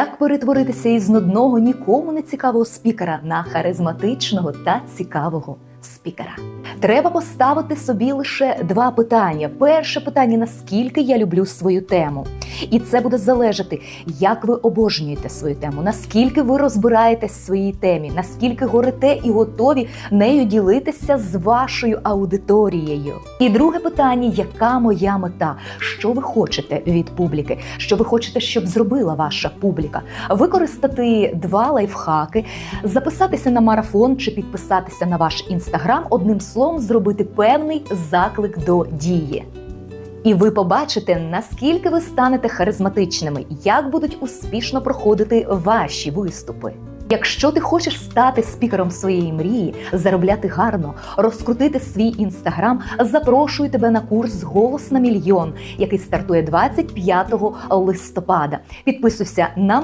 Як перетворитися із нудного нікому не цікавого спікера на харизматичного та цікавого спікера? Треба поставити собі лише два питання. Перше питання: наскільки я люблю свою тему, і це буде залежати, як ви обожнюєте свою тему, наскільки ви розбираєтесь в своїй темі, наскільки горите і готові нею ділитися з вашою аудиторією. І друге питання: яка моя мета? Що ви хочете від публіки? Що ви хочете, щоб зробила ваша публіка? Використати два лайфхаки, записатися на марафон чи підписатися на ваш інстаграм, одним словом, зробити певний заклик до дії. І ви побачите, наскільки ви станете харизматичними, як будуть успішно проходити ваші виступи. Якщо ти хочеш стати спікером своєї мрії, заробляти гарно, розкрутити свій інстаграм, запрошую тебе на курс Голос на мільйон, який стартує 25 листопада. Підписуйся на